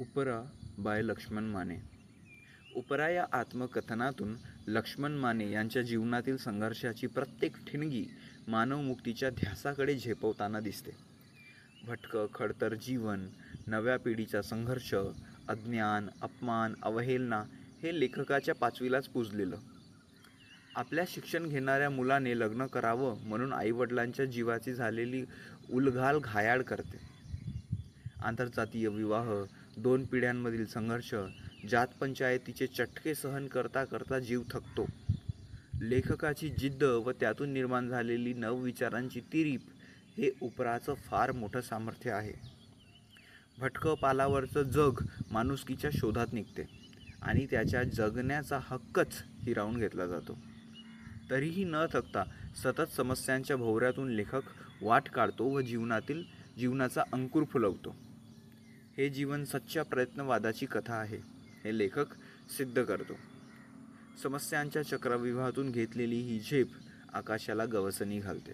उपरा बाय लक्ष्मण माने. उपरा या आत्मकथनातून लक्ष्मण माने यांच्या जीवनातील संघर्षाची प्रत्येक ठिणगी मानवमुक्तीच्या ध्यासाकडे झेपवताना दिसते. भटकं खडतर जीवन नव्या पिढीचा संघर्ष अज्ञान अपमान अवहेलना हे लेखकाच्या पाचवीलाच पुजलेलं. आपल्या शिक्षण घेणाऱ्या मुलाने लग्न करावं म्हणून आईवडिलांच्या जीवाची झालेली उलघाल घायाळ करते. आंतरजातीय विवाह दोन पिढ्यांमधील संघर्ष जात पंचायतीचे चटके सहन करता करता जीव थकतो. लेखकाची जिद्द व त्यातून निर्माण झालेली नवविचारांची तिरीप हे उपराचं फार मोठं सामर्थ्य आहे. भटकं पालावरचं जग माणुसकीच्या शोधात निघते आणि त्याच्या जगण्याचा हक्कच हिरावून घेतला जातो. तरीही न थकता सतत समस्यांच्या भोवऱ्यातून लेखक वाट काढतो व जीवनातील जीवनाचा अंकुर फुलवतो. हे जीवन सच्च्या प्रयत्नवादाची कथा आहे हे लेखक सिद्ध करतो. समस्यांच्या चक्रव्यूहातून घेतलेली ही झेप आकाशाला गवसणी घालते.